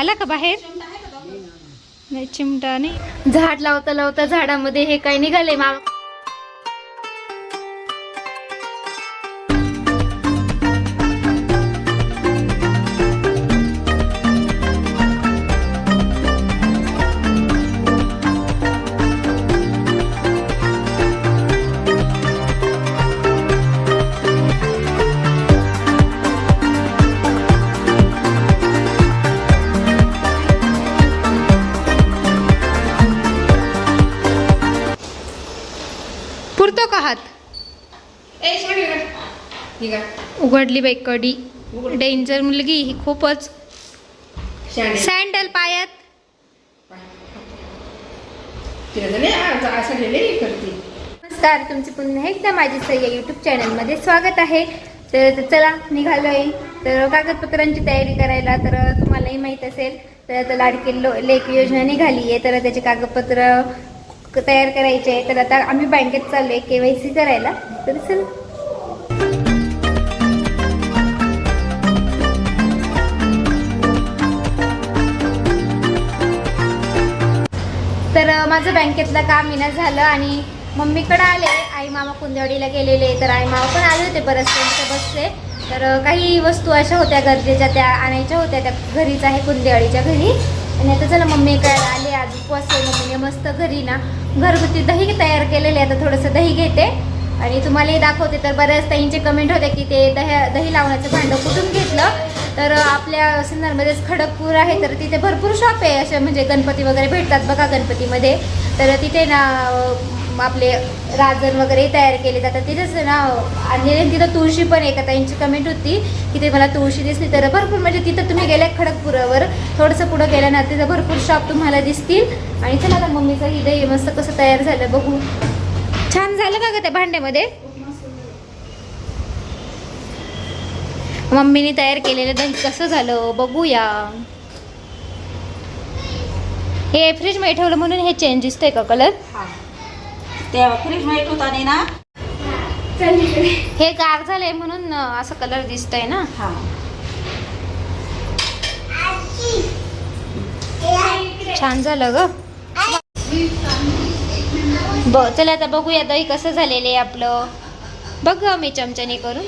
आला का बाहेर? नाही चिमटा नाही. झाड लावता लावता झाडामध्ये हे काय निघाले मामा. उघडली बाई कडी. डेंजर मुलगी ही खूपच सँडल पायात. नमस्कार तुमचे पुन्हा एकदा माझी सह्या यूट्यूब चॅनलमध्ये स्वागत आहे. तर चला निघालोय. तर कागदपत्रांची तयारी करायला तर तुम्हालाही माहीत असेल तर आता लाडकी लो लेख योजना निघाली आहे. तर त्याचे कागदपत्र तयार करायचे आहे. तर आता आम्ही बँकेत चाललोय के वाय सी करायला. तर चला. तर माझं बँकेतलं काम येणं झालं आणि मम्मीकडं आले. आई मामा कुंदेवाडीला गेलेले तर आई मामा पण आले होते बरेच त्यांचे बसले. तर काही वस्तू अशा होत्या गरजेच्या त्या आणायच्या होत्या. त्या घरीच आहे कुंदेवाडीच्या घरी. आणि आता चला काय आले. आज उपवास आहे. मम्मीने मस्त घरी ना घरगुती दही तयार केलेले आहे. आता थोडंसं दही घेते. आणि तुम्हालाही दाखवते तर बऱ्याच ताईंचे कमेंट होते की ते दह्या दही लावण्याचं भांडं कुठून घेतलं? तर आपल्या सिन्नरमध्येच खडगपूर आहे तर तिथे भरपूर शॉप आहे असे म्हणजे गणपती वगैरे भेटतात बघा गणपतीमध्ये. तर तिथे ना आपले राजन वगैरे तयार केले जातात. तिथेच ना आणि तिथं तुळशी पण एका ताईंची कमेंट होती की ते मला तुळशी दिसली. तर भरपूर म्हणजे तिथं तुम्ही गेल्या खडगपुरावर थोडंसं पुढं गेलं ना तिथं भरपूर शॉप तुम्हाला दिसतील. आणि चला ना मम्मीचं ही दही मस्त कसं तयार झालं बघू. छान झालं का ग त्या भांड्यामध्ये? मम्मीने तयार केलेलं दही कसं झालं? बघूया. हे फ्रीजमध्ये ठेवलं म्हणून हे चेंज दिसतंय का कलर ते फ्रीजमध्ये ठेवताना ना हे गार झालंय म्हणून असं कलर दिसतंय ना. हा. छान झालं ग. ब चला आता बघूया दही कसं झालेलं आहे आपलं. बघ मी चमच्याने करून.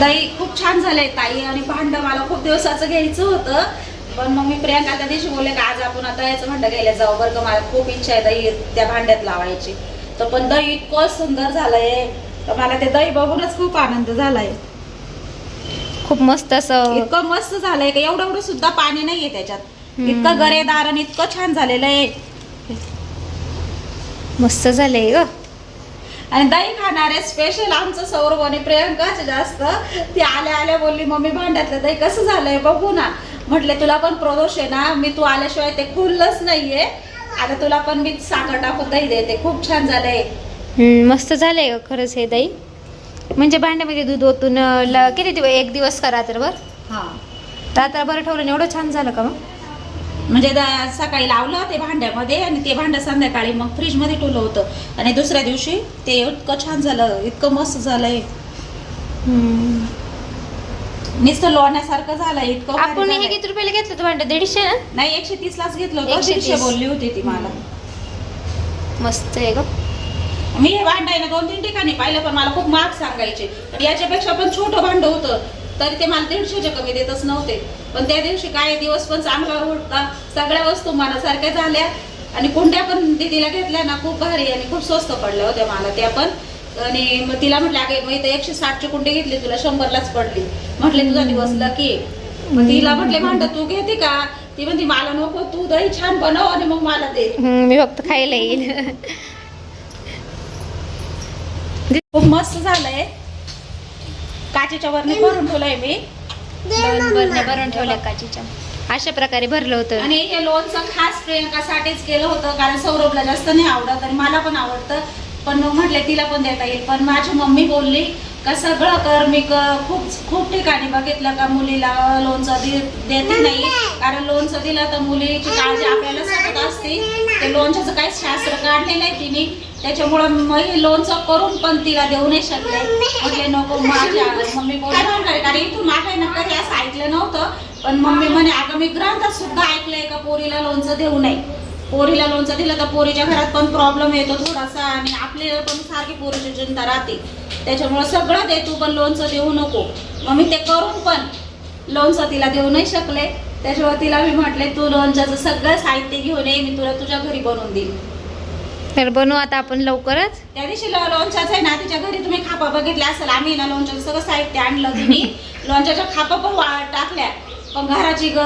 दही खूप छान झालंय ताई आणि भांड मला खूप दिवसाचं घ्यायचं होतं. पण मग मी प्रियांका त्या दिवशी बोलले का आज आपण आता याचं भांड घ्यायला जाऊ. बरं का मला खूप इच्छा आहे दही त्या भांड्यात लावायची. तर पण दही इतकं सुंदर झालंय. तर मला ते दही बघूनच खूप आनंद झालाय. खूप मस्त असं. इतकं मस्त झालंय का एवढं एवढं सुद्धा पाणी नाहीये त्याच्यात. इतकं गरेदार आणि इतकं छान झालेलं आहे. मस्त झालंय ग. आणि दही खाणारे स्पेशल आमचं सौरभ आणि प्रियंकाच जास्त. ती आल्या आल्या बोलली मम्मी भांड्यातलं दही कसं झालंय बघू ना. म्हटले तुला पण प्रदोष आहे ना मी तू आल्याशिवाय ते खुललंच नाहीये. आता तुला पण मी साखर टाकून दही देते खूप छान झालंय. मस्त झालंय ग खरंच हे दही. म्हणजे भांड्यामध्ये दूध ओतून किती दिवस एक दिवस का रात्रभर? हा. रात्रभर ठेवलं एवढं छान झालं का मग? म्हणजे सकाळी लावलं ते भांड्यामध्ये आणि ते भांडं संध्याकाळी मग फ्रीजमध्ये ठेवलं होतं. आणि दुसऱ्या दिवशी ते इतकं छान झालं इतकं मस्त झालंय. नुसतं लोण्यासारखं झालंय इतकं आपण हे. किती रुपयाला घेतलं होतं भांडं? दीडशे ना? नाही एकशे तीस लाच घेतलं होतं. 130. दीडशे बोलली होती ती मला. मस्त आहे ग. मी हे भांड आहे ना दोन तीन ठिकाणी पाहिलं पण मला खूप महाग सांगायचे. याच्यापेक्षा पण छोटं भांड होतं. तरी ते मला दीडशेच्या कमी देतच नव्हते. पण त्या दिवशी काय दिवस पण चांगला होता. सगळ्या वस्तू मनासारख्या झाल्या. आणि कुंड्या पण दिदीला घेतल्या ना खूप भारी आणि खूप स्वस्त पडल्या होत्या मला त्या पण. आणि मग तिला म्हटलं अगे मग इथं एकशे साठची कुंडी घेतली तुला शंभरलाच पडली. म्हटले तुझा दिवस लकी मग तिला म्हटले भांड तू घेते का? ती म्हणते मला नको तू दही छान बनव आणि मग मला दे. मी फक्त खायला येईल. खूप मस्त झालंय. काचेच्या वरने भरून ठेवलंय मी. भरून ठेवल्या काचीच्या. अशा प्रकारे भरलं होतं. आणि हे लोणचं खास प्रियंकासाठीच केलं होतं कारण सौरभला जास्त नाही आवडत आणि मला पण आवडतं. पण मग म्हटले तिला पण देता येईल. पण माझी मम्मी बोलली का सगळं कर मी क- खूप खूप ठिकाणी बघितलं का मुलीला लोणचं दे- देते नाही. कारण लोणचं दिलं तर मुलीची काळजी आपल्याला करत असते ते लोणच्याचं काही शास्त्र काढलेलं नाही तिने. त्याच्यामुळं मग हे लोणचं करून पण तिला देऊ नाही शकले. म्हटले नको माझ्या मम्मी बोलणार हो, कारण इथून नका ना कधी ऐकलं नव्हतं. पण मम्मी म्हणे अगं मी ग्रंथात सुद्धा ऐकलंय का पोरीला लोणचं देऊ नये पोरीला लोणचं दिलं तर पोरीच्या घरात पण प्रॉब्लेम येतो थोडासा आणि आपल्याला पण सारखी पोरीची चिंता राहते. त्याच्यामुळे सगळं दे तू पण लोणचं देऊ नको. मग मी ते करून पण लोणचं तिला देऊ नाही शकले. त्याच्यामुळे तिला मी म्हटले तू लोणच्याचं सगळं साहित्य घेऊन ये मी तुला तुझ्या घरी बनवून देईन. तर बनवू आता आपण लवकरच? त्या दिवशी लोणच्याचं आहे ना तिच्या घरी तुम्ही खापा बघितल्या असेल आम्ही ना लोणच्याचं सगळं साहित्य आणलं तिने. लोणच्याच्या खापा पण टाकल्या. पण घराची ग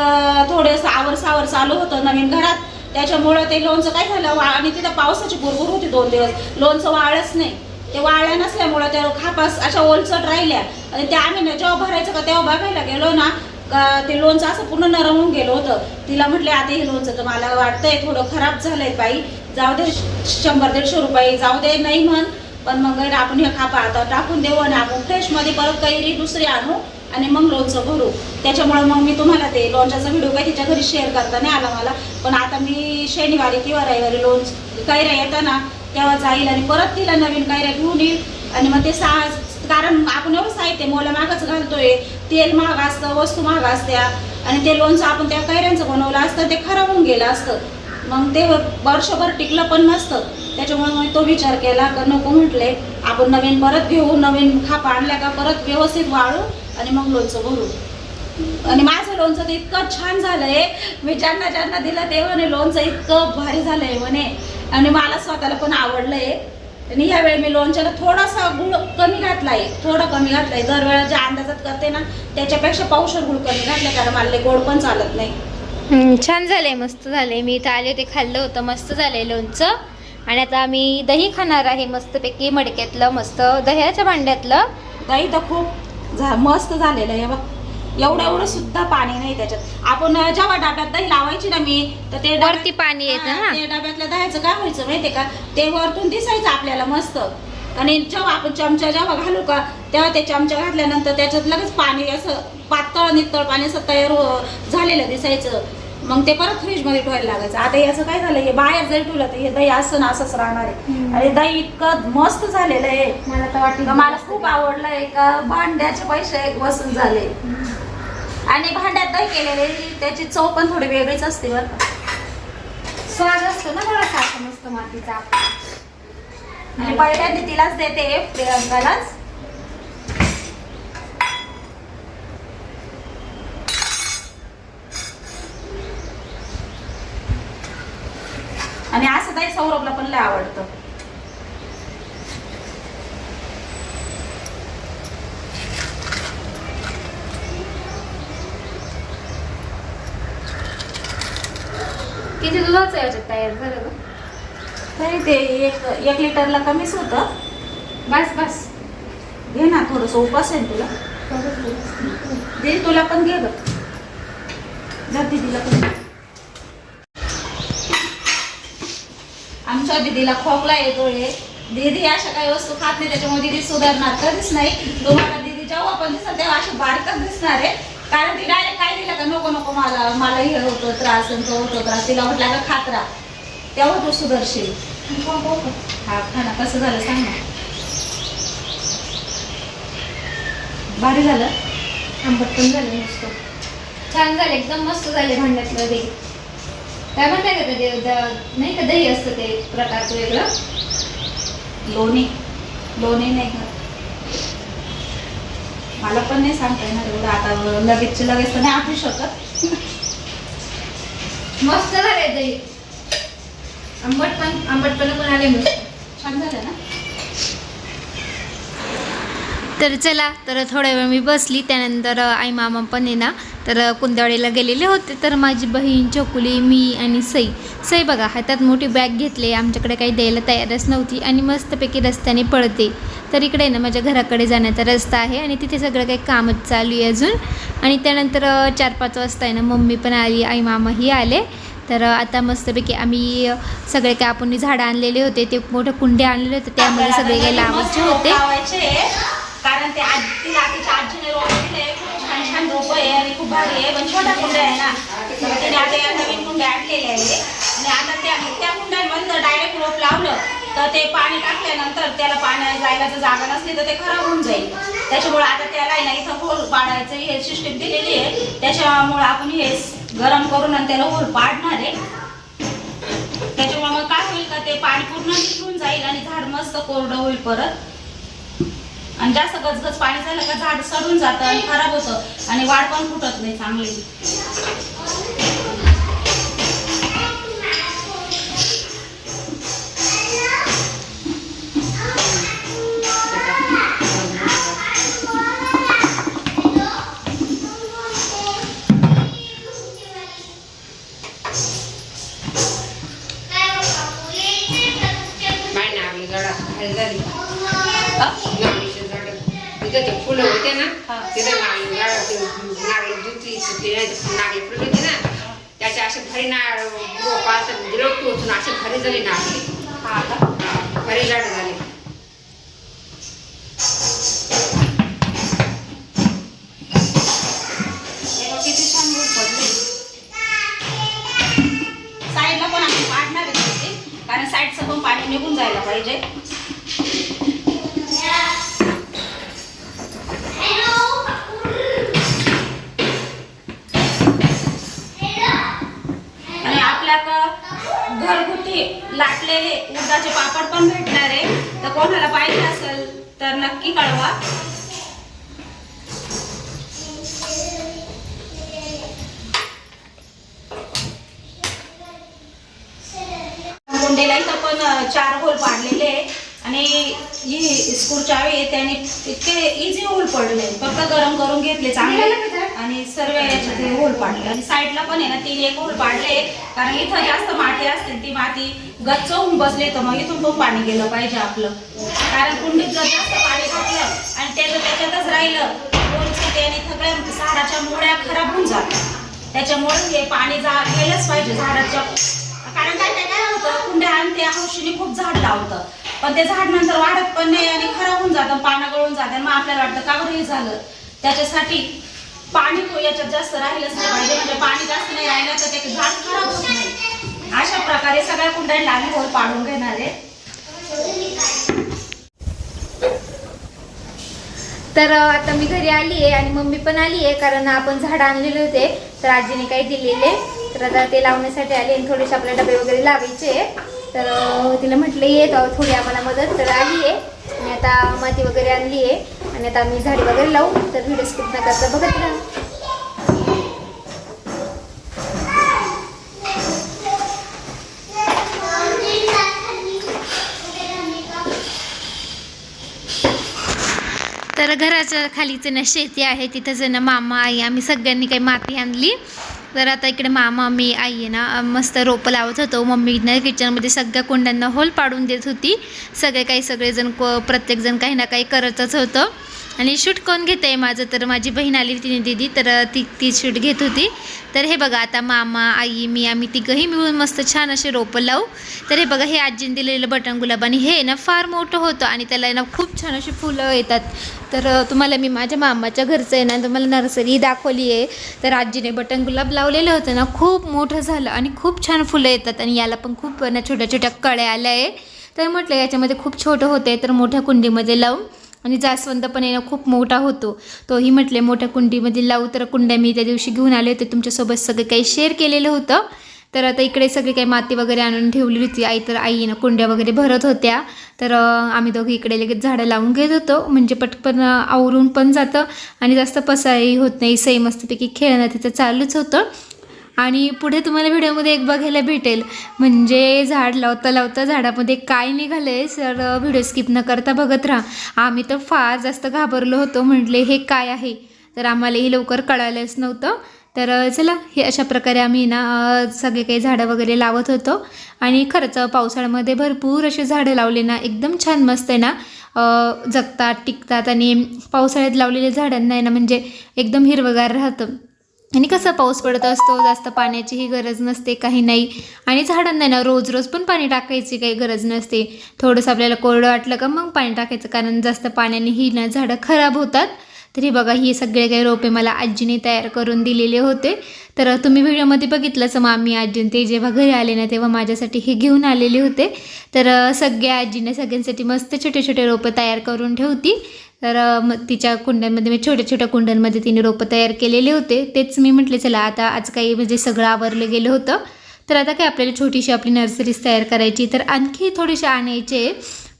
थोडंसं आवर सावर चालू होतं नवीन घरात. त्याच्यामुळं ते लोणचं काय झालं वा आणि तिथं पावसाची भरपूर होती दोन दिवस. लोणचं वाळच नाही. ते वाळल्या नसल्यामुळं त्या खापास अशा ओलचट राहिल्या. आणि ते आम्ही ना जेव्हा भरायचं का तेव्हा बघायला गेलो ना का ते लोणचं असं पूर्ण नरम होऊन गेलं होतं. तिला म्हटले आता हे लोणचं तर मला वाटतंय थोडं खराब झालंय बाई. जाऊ दे शंभर दीडशे रुपये. जाऊ दे नाही म्हण. पण मग आपण हे खापा आता टाकून देऊ आणि आपण फ्रेशमध्ये परत कैरी दुसरी आणू आणि मग लोणचं भरू. त्याच्यामुळे मग मी तुम्हाला ते लोणच्याचा व्हिडिओ काही तिच्या घरी शेअर करता नाही आला मला. पण आता मी शनिवारी किंवा रविवारी लोणचं कैऱ्या येताना तेव्हा जाईल आणि परत तिला नवीन कैऱ्या घेऊन येईल. आणि मग ते सा कारण आपण एवढं साहित्य मोला मागच घालतोय. तेल महाग असतं वस्तू महाग असत्या आणि ते लोणचं आपण त्या कैऱ्यांचं बनवलं असतं ते खराब होऊन गेलं असतं. मग ते वर्षभर टिकलं पण नसतं. त्याच्यामुळे मग तो विचार केला का नको म्हटले आपण नवीन परत घेऊ नवीन खाप आणल्या का परत व्यवस्थित वाळू आणि मग लोणचं भरू. आणि माझं लोणचं तर इतकं छान झालंय मी ज्यांना ज्यांना दिलं ते म्हणे लोणचं इतकं भारी झालंय म्हणे. आणि मला स्वतःला पण आवडलंय. आणि ह्या वेळी मी लोणच्याला थोडासा गुळ कमी घातलाय थोडा कमी घातलाय. दरवेळेला ज्या अंदाजात करते ना त्याच्यापेक्षा पावशर गुळ कमी घातलाय कारण मला गोड पण चालत नाही. छान झालंय मस्त झालंय. मी इथं आले ते खाल्लं होतं मस्त झालंय लोणचं. आणि आता आम्ही दही खाणार आहे मस्तपैकी मडक्यातलं मस्त दह्याच्या भांड्यातलं. दही तर खूप मस्त झालेलं आहे बघ. एवढं एवढं सुद्धा पाणी नाही त्याच्यात. आपण जेव्हा डब्यात दही लावायची ना मी तर ते वरती पाणी येतं हा, ते डब्यातल्या दह्याचं काय व्हायचं माहितीये का? ते वरतून दिसायचं आपल्याला मस्त. आणि जेव्हा आपण चमचा जेव्हा घालू का तेव्हा ते चमचा घातल्यानंतर त्याच्यात लगेच पाणी असं पातळ नितळ पाणी असं तयार हो- झालेलं दिसायचं. मग ते परत फ्रीजमध्ये ठेवायला लागायचं. आता याचं काय झालं हे बाहेर जरी ठेवलं तर हे दही असं ना असंच राहणार आहे. आणि दही इतकं मस्त झालेलं आहे. मला तर वाटलं मला खूप आवडलंय का भांड्याचे पैसे वसूल झाले. आणि भांड्यात दही केलेले त्याची चव पण थोडी वेगळीच असते बरं. स्वाद असतो ना थोडासा असा मस्त मातीचा. आणि पहिल्यांदा तिलाच देते प्रियंकालाच. आणि असं काही सौरभला पण लय आवडतं. याच्यात तयार झालं? तरी ते एक एक लिटरला कमीच होतं. बस बस. घे ना थोडस उपास आहे ना तुला. दे तुला पण घे ग दीदीला पण. आमच्या दीदीला खोकला येतोय दीदी अशा काही वस्तू खात नाही त्याच्यामुळे दीदी सुधारणार कधीच नाही. तुम्हाला दीदी जेव्हा पण दिसत तेव्हा अशी बारकच दिसणार आहे. कारण ती डायरेक्ट काय दिलं का? नको नको मला मला हे होतो त्रास आणि तो होतो त्रास. तिला म्हटलं का खात राहा तेव्हा तू सुधारशील. हा खाना कसं झालं सांग ना. भारी झालं. आंबट पण झालं मस्त. छान झालं एकदम मस्त झाले भांड्यातलं दही. काय म्हणताय का ते द- नाही का दही असतं ते प्रकारचं वेगळं? लोणी. लोणी नाही का मला पण नाही सांगता येणार एवढं. आता लगेच लगेच तर नाही आठवू शकत. मस्त झाले दही आंबट पण आंबटपणा पण आले मस्त. छान झालं ना? तर चला तर थोड्या वेळ मी बसली. त्यानंतर आई मामा पण आहे ना तर कुंदवाडीला गेलेले होते. तर माझी बहीण चकुली मी आणि सई. सई बघा हातात मोठी बॅग घेतली. आमच्याकडे काही द्यायला तयारच नव्हती आणि मस्तपैकी रस्त्याने पळते. तर इकडे ना माझ्या घराकडे जाण्याचा रस्ता आहे आणि तिथे सगळं काही कामच चालू आहे अजून. आणि त्यानंतर चार पाच वाजता आहे ना मम्मी पण आली आई मामाही आले. तर आता मस्तपैकी आम्ही सगळे काही आपण झाडं आणलेले होते ते मोठे कुंडे आणलेले होते त्यामध्ये सगळे काही लावायचे होते. कारण ते आज आजीने खूप आहे आणि खूप भारी आहे. पण छोटा कुंड्या आहे ना. त्याने आता या नवीन कुंड्या आणलेल्या आहे. आणि आता त्या त्या कुंड्यांमधनं डायरेक्ट रोप लावलं तर ते पाणी टाकल्यानंतर त्याला पाण्या जायला जर जागा नसली तर ते खराब होऊन जाईल. त्याच्यामुळे आता त्याला आहे ना इथं होल पाडायचं हे सिस्टीम दिलेली आहे. त्याच्यामुळे आपण हे गरम करून आणि त्याला होल पाडणार आहे. त्याच्यामुळे मग काय होईल का ते पाणी पूर्ण निघून जाईल आणि झाड मस्त कोरडं होईल परत. आणि जास्त गजगज पाणी झालं का झाड सडून जातं आणि खराब होतं. आणि वाढ पण फुटत नाही चांगली. भारी नारळ रोपा रोप टोचून असे भारी झाले हा का? हा, भारी झाड झाले. किती छान पडले साईडला पण आपण पाडणार आहे कारण साईडचं पण पाणी निघून जायला पाहिजे. कोणाला पाहिजे असेल तर नक्की कळवा. मुंडेला इथं पण चार होल पाडलेले आणि ही स्कूल चावी आहे त्याने इतके इझी होल पडले. फक्त गरम करून घेतले चांगले. आणि सर्व याच्यात होल पाडले. आणि साईडला पण आहे ना तीन एक होल पाडले. कारण इथं जास्त माती असते ती माती गच्च होऊन बसले तर मग इथून पण पाणी गेलं पाहिजे आपलं. कारण कुंडीत जर जास्त पाणी घातलं आणि ते जर त्याच्यातच राहिलं त्याने सगळ्या झाडाच्या मुळ्या खराब होऊन जातात. त्याच्यामुळे हे पाणी जा गेलंच पाहिजे झाडाच्या कारण काय काय काय होतं? कुंड्या आणि ते हौशीने खूप झाड लावतं. पण ते झाड नंतर वाढत पण नाही आणि खराब होऊन जातं पानं गळून जातं मग आपल्याला वाटतं का बरं हे झालं? त्याच्यासाठी पाणी याच्यात जास्त राहिलंच नाही पाहिजे. म्हणजे पाणी जास्त नाही राहिलं तर ते झाड खराब होत नाही अशा प्रकारे सगळ्या कुंड्या आम्ही होल पाडून घेणार आहे. तर आता मी घरी आली आहे आणि मम्मी पण आली आहे कारण आपण झाड आणलेले होते. तर आजीने काही दिलेले. तर आता ते लावण्यासाठी आले आणि थोडेसे आपले डबे वगैरे लावायचे तर तिला म्हटलं ये थोडी आम्हाला मदत तर आली आहे. आणि आता माती वगैरे आणली आहे. आणि आता आम्ही झाडी वगैरे लावू. तर व्हिडिओ स्किप न करता बघत राहा. तर घराच्या खालीचं ना शेती आहे तिथं जण मामा आई आम्ही सगळ्यांनी काही माती आणली. तर आता इकडे मामा मी आई आहे ना मस्त रोपं लावत होतो. मम्मीनं किचनमध्ये सगळ्या कुंड्यांना होल पाडून देत होती. सगळे काही सगळेजण को प्रत्येकजण काही ना काही करतच होतं. आणि शूट कोण घेत आहे माझं? तर माझी बहीण आली तिने दिदी तर ती ती शूट घेत होती. तर हे बघा आता मामा आई मी आम्ही तिघंही मिळून मस्त छान असे रोपं लावू. तर हे बघा हे आजीने दिलेलं बटन गुलाब आणि हे ना फार मोठं होतं आणि त्याला ना खूप छान अशी फुलं येतात. तर तुम्हाला मी माझ्या मामाच्या घरचं आहे ना तुम्हाला नर्सरी दाखवली आहे. तर आजीने बटन गुलाब लावलेलं होतं ना खूप मोठं झालं आणि खूप छान फुलं येतात आणि याला पण खूप ना छोट्या छोट्या कळ्या आल्या आहे. तर म्हटलं याच्यामध्ये खूप छोटं होतं आहे तर मोठ्या कुंडीमध्ये लावून आणि जास्वंद पण येणं खूप मोठा होतो. तोही म्हटले मोठ्या कुंडीमध्ये लावू तर कुंड्या मी त्या दिवशी घेऊन आले होते. तुमच्यासोबत सगळं काही शेअर केलेलं होतं. तर आता इकडे सगळी काही माती वगैरे आणून ठेवली होती. आई तर आईनं कुंड्या वगैरे भरत होत्या. तर आम्ही दोघी इकडे लगेच झाडं लावून घेत होतो. म्हणजे पटकन आवरून पण जातं. आणि जास्त पसाई होत नाही. सई मस्तपैकी खेळणं तिथं चालूच होतं. आणि पुढे तुम्हाला व्हिडिओमध्ये एक बघायला भेटेल. म्हणजे झाड लावता लावता झाडामध्ये काय निघालं आहे सर व्हिडिओ स्किप न करता बघत राहा. आम्ही तर फार जास्त घाबरलो होतो म्हटले हे काय आहे? तर आम्हालाही लवकर कळालंच नव्हतं. तर चला हे अशा प्रकारे आम्ही ना सगळे काही झाडं वगैरे लावत होतो. आणि खरंच पावसाळ्यामध्ये भरपूर असे झाडं लावले ना एकदम छान मस्त आहे ना. जगतात टिकतात आणि पावसाळ्यात लावलेल्या झाडांना आहे ना म्हणजे एकदम हिरवगार राहतं. आणि कसं पाऊस पडत असतो जास्त पाण्याचीही गरज नसते काही नाही. आणि झाडांना ना रोज रोज पण पाणी टाकायची काही गरज नसते. थोडंसं आपल्याला कोरडं वाटलं का मग पाणी टाकायचं कारण जास्त पाण्याने ही ना झाडं खराब होतात. तरी बघा ही सगळे काही रोपे मला आजीने तयार करून दिलेले होते. तर तुम्ही व्हिडिओमध्ये बघितलंच मामी आजीने ते जेव्हा घरी आले ना तेव्हा माझ्यासाठी हे घेऊन आलेले होते. तर सगळ्या आजीने सगळ्यांसाठी मस्त छोटे छोटे रोपं तयार करून ठेवती. तर मग तिच्या कुंड्यांमध्ये मी छोट्या छोट्या कुंड्यांमध्ये तिने रोपं तयार केलेले होते. तेच मी म्हटले चला आता आज काही म्हणजे सगळं आवरलं गेलं होतं. तर आता काय आपल्याला छोटीशी आपली नर्सरीज तयार करायची. तर आणखी थोडेसे आणायचे.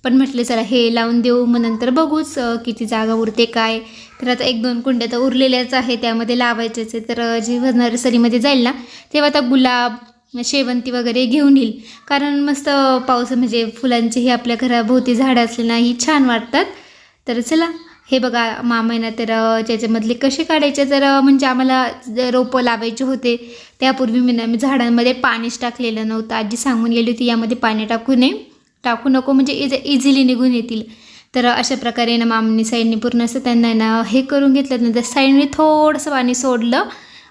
पण म्हटले चला हे लावून देऊ. मग नंतर बघूच किती जागा उरते काय. तर आता एक दोन कुंड्या तर उरलेल्याच आहे त्यामध्ये लावायचेच आहे तर जेव्हा नर्सरीमध्ये जाईल ना तेव्हा आता गुलाब शेवंती वगैरे घेऊन येईल. कारण मस्त पाऊस म्हणजे फुलांचेही आपल्या घराभोवती झाडं असले ना ही छान वाटतात. तर चला हे बघा मामांना तर त्याच्यामधले कसे काढायचे तर म्हणजे आम्हाला रोपं लावायचे होते. त्यापूर्वी मी ना मी झाडांमध्ये पाणीच टाकलेलं नव्हतं. आजी सांगून गेली होती यामध्ये पाणी टाकू नये. टाकू नको म्हणजे इज इझिली निघून येतील. तर अशा प्रकारे ना मामनी साईडने पूर्ण असं त्यांना ना हे करून घेतलं. नंतर साईडने थोडंसं पाणी सोडलं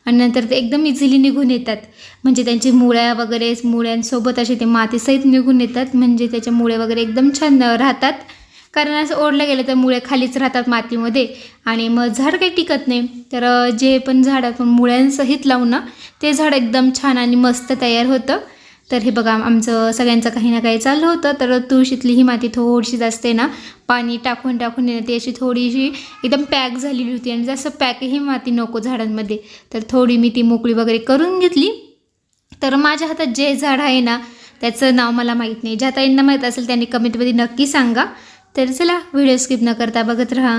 आणि नंतर ते एकदम इझिली निघून येतात. म्हणजे त्यांची मुळ्या वगैरे मुळ्यांसोबत असे ते मातीसहित निघून येतात. म्हणजे त्याच्या मुळे वगैरे एकदम छान राहतात. कारण असं ओढलं गेलं तर मुळे खालीच राहतात मातीमध्ये. आणि मग झाड काही टिकत नाही. तर जे पण झाड आपण मुळ्यांसहित लावून ना ते झाड एकदम छान आणि मस्त तयार होतं. तर हे बघा आमचं सगळ्यांचं काही ना काही चाललं होतं. तर तुळशीतली ही माती थोडीशी जास्त आहे ना पाणी टाकून टाकून येणं ती अशी थोडीशी एकदम पॅक झालेली होती. आणि जास्त पॅक ही माती नको झाडांमध्ये. तर थोडी मी ती मोकळी वगैरे करून घेतली. तर माझ्या हातात जे झाड आहे ना त्याचं नाव मला माहीत नाही. ज्या ताईंना माहीत असेल त्यांनी कमेंटमध्ये नक्की सांगा. तर चला व्हिडिओ स्किप न करता बघत राहा.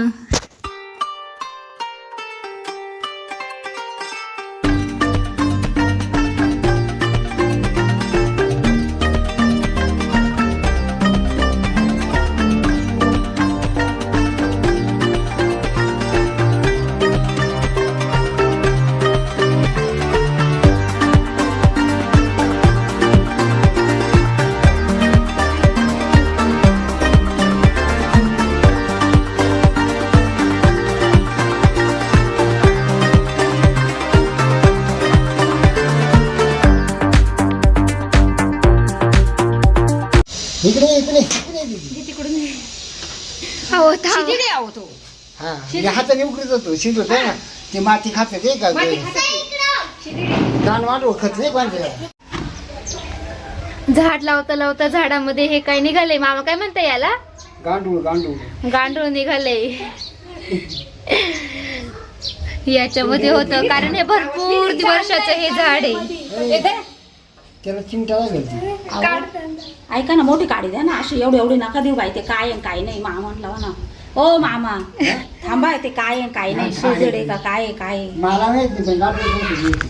इकडे इकडे. इकडे दीदी. तिकडून हो थांब. शिदी द्या हो तो. हा मी हाताने उकडीत होतो शिजत ना ते माती खाते ते का माती खातात. दान नाही झाड लावता लावता झाडामध्ये हे काय निघाले मामा काय म्हणता याला? गांडूळ गांडूळ. गांडूळ निघाले याच्यामध्ये होतं कारण हे भरपूर वर्षाचं हे झाड आहे. त्याला चिमटा लागेल. ती. ऐका ना मोठी काढी द्या ना. अशी एवढी एवढी नका देऊ बाई ते काय आहे काय नाही. मामा म्हणला ना. ओ मामा. थांबा ते काय आहे काय नाही. शेजड आहे? का काय आहे काय आहे? मला माहीत नाही पण.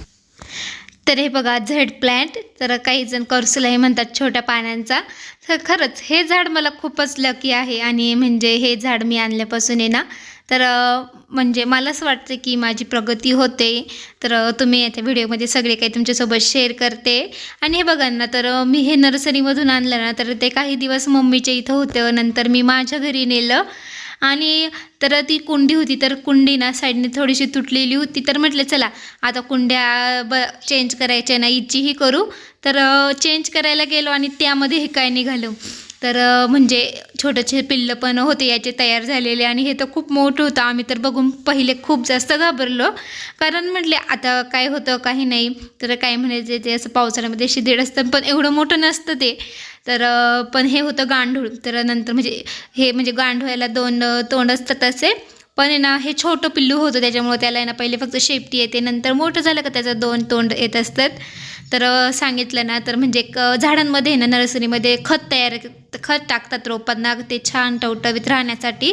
तर हे बघा झेड प्लॅन्ट. तर काही जण कर्सुलाही म्हणतात छोट्या पानांचा. तर खरंच हे झाड मला खूपच लकी आहे. आणि म्हणजे हे झाड मी आणल्यापासून आहे ना तर म्हणजे मला असं वाटतं की माझी प्रगती होते. तर तुम्ही याच्या व्हिडिओमध्ये सगळे काही तुमच्यासोबत शेअर करते. आणि हे बघा ना तर मी हे नर्सरीमधून आणलं ना तर ते काही दिवस मम्मीच्या इथं होतं. नंतर मी माझ्या घरी नेलं. आणि तर ती कुंडी होती. तर कुंडी ना साईडने थोडीशी तुटलेली होती. तर म्हटलं चला आता कुंड्या ब चेंज करायच्या ना इचीही करू. तर चेंज करायला गेलो आणि त्यामध्ये हे काय निघालं? तर म्हणजे छोटेसे पिल्लं पण होते याचे तयार झालेले आणि हे तर खूप मोठं होतं. आम्ही तर बघून पहिले खूप जास्त घाबरलो. कारण म्हटले आता काय होतं काही नाही. तर काय म्हणायचे ते असं पावसाळ्यामध्ये शिदीड असतं पण एवढं मोठं नसतं ते. तर पण हे होतं गांडूळ. तर नंतर म्हणजे हे म्हणजे गांडूळाला दोन तोंड असतात असे. पण ना हे छोटं पिल्लू होतं त्याच्यामुळे त्याला ना पहिले फक्त शेपटी येते. नंतर मोठं झालं का त्याचं दोन तोंड येत असतात. तर सांगितलं ना तर म्हणजे एक, झाडांमध्ये आहे ना नर्सरीमध्ये खत तयार खत टाकतात रोपांना ते छान टवटवीत राहण्यासाठी.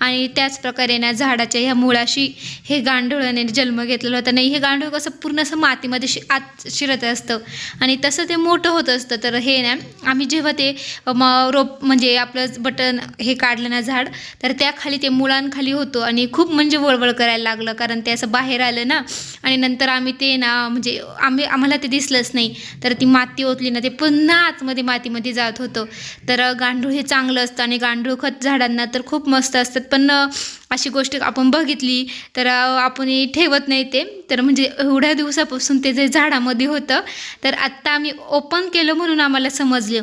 आणि त्याच प्रकारे ना झाडाच्या ह्या मुळाशी हे गांडुळाने जन्म घेतलेला होता. नाही हे गांडूळ कसं पूर्ण असं मातीमध्ये शि आत शिरत असतं. आणि तसं ते मोठं होत असतं. तर हे ना आम्ही जेव्हा ते म रोप म्हणजे आपलं बटन हे काढलं ना झाड तर त्याखाली ते मुळांखाली होतो. आणि खूप म्हणजे वळवळ करायला लागलं. कारण ते असं बाहेर आलं ना आणि नंतर आम्ही ते ना म्हणजे आम्ही आम्हाला ते दिसलंच नाही. तर ती माती ओतली ना ते पुन्हा आतमध्ये मातीमध्ये जात होतं. तर तर गांडूळ हे चांगलं असतं आणि गांडूळ खत झाडांना तर खूप मस्त असतात. पण अशी गोष्ट आपण बघितली तर आपण ठेवत नाही ते. तर म्हणजे एवढ्या दिवसापासून ते जे झाडामध्ये होतं तर आत्ता आम्ही ओपन केलं म्हणून आम्हाला समजलं.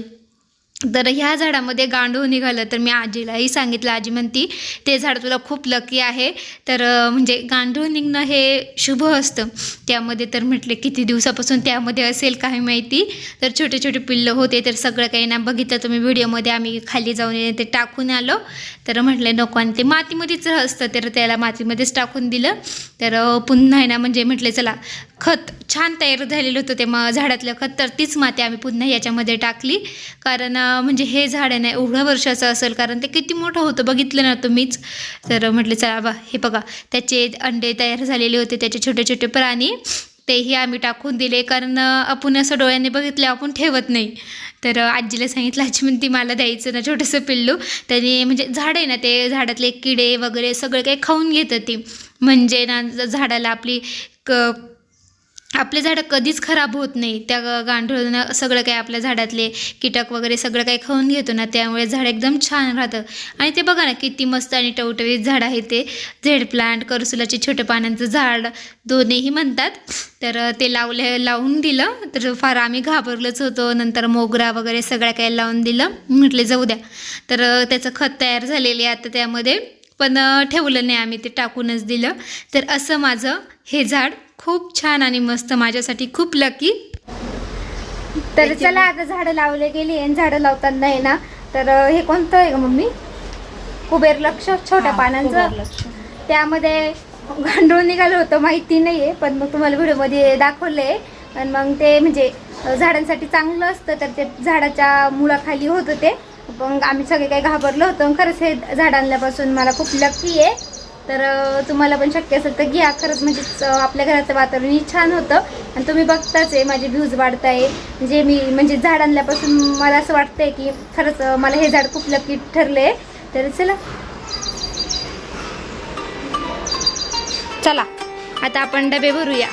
तर ह्या झाडामध्ये गांडूळ निघालं तर मी आजीलाही सांगितलं. आजी म्हणती ते झाड तुला खूप लकी आहे. तर म्हणजे गांडूळ निघणं हे शुभ असतं. त्यामध्ये तर म्हटले किती दिवसापासून त्यामध्ये असेल काही माहिती? तर छोटे छोटे पिल्लं होते तर सगळं काही ना बघितलं. तुम्ही व्हिडिओमध्ये आम्ही खाली जाऊन ते टाकून आलो. तर म्हटले नको. आणि ते मातीमध्येच असतं. तर त्याला मातीमध्येच टाकून दिलं. तर पुन्हा आहे ना म्हणजे म्हटले चला खत छान तयार झालेलं होतं ते मग झाडातलं खत तर तीच माती आम्ही पुन्हा याच्यामध्ये टाकली. कारण म्हणजे हे झाड आहे ना एवढं वर्षाचं असेल कारण ते किती मोठं होतं बघितलं ना तुम्हीच. तर म्हटलं चला बा हे बघा त्याचे अंडे तयार झालेले होते त्याचे छोटे छोटे प्राणी तेही आम्ही टाकून दिले. कारण आपण असं डोळ्याने बघितले आपण ठेवत नाही. तर आजीला सांगितलं आजी म्हणती मला द्यायचं ना छोटंसं पिल्लू. त्याने म्हणजे झाड आहे ना ते झाडातले किडे वगैरे सगळं काही खाऊन घेतं ते. म्हणजे ना झाडाला आपली क आपले झाडं कधीच खराब होत नाही. त्या ग- गांडूळनं सगळं काही आपल्या झाडातले कीटक वगैरे सगळं काही खाऊन घेतो ना त्यामुळे झाड एकदम छान राहतं. आणि ते बघा ना किती मस्त आणि टवटवीत झाड आहे ते. झेड प्लांट करसुलाचे छोटे पानांचं झाड दोन्हीही म्हणतात. तर ते लावले लावून दिलं. तर फार आम्ही घाबरलोच होतो. नंतर मोगरा वगैरे सगळं काही लावून दिलं. म्हटले जाऊ द्या. तर त्याचं खत तयार झालेले आहे आता त्यामध्ये. पण ठेवलं नाही आम्ही ते टाकूनच दिलं. तर असं माझं हे झाड खूप छान आणि मस्त माझ्यासाठी खूप लकी तर चला आता झाडं लावले गेली. आणि झाडं लावताना आहे ना तर हे कोणतं आहे मम्मी? कुबेर लक्ष छोट्या पानांचं? त्यामध्ये गांडूळ निघालं होतं माहिती नाही आहे पण मग तुम्हाला व्हिडिओमध्ये दाखवलं आहे आणि मग ते म्हणजे झाडांसाठी चांगलं असतं तर ते झाडाच्या मुळाखाली होतं ते. मग आम्ही सगळे काही घाबरलो होतो. खरंच हे झाड आणल्यापासून मला खूप लकी आहे. तर तुम्हाला पण शक्य असेल तर घ्या. खरंच म्हणजे आपल्या घराचं वातावरणही छान होतं. आणि तुम्ही बघताच आहे माझे व्ह्यूज वाढत आहे म्हणजे मी म्हणजे झाड आणल्यापासून मला असं वाटतंय की खरंच मला हे झाड खूप लकी ठरले तर चला. चला. आता आपण डबे भरूया.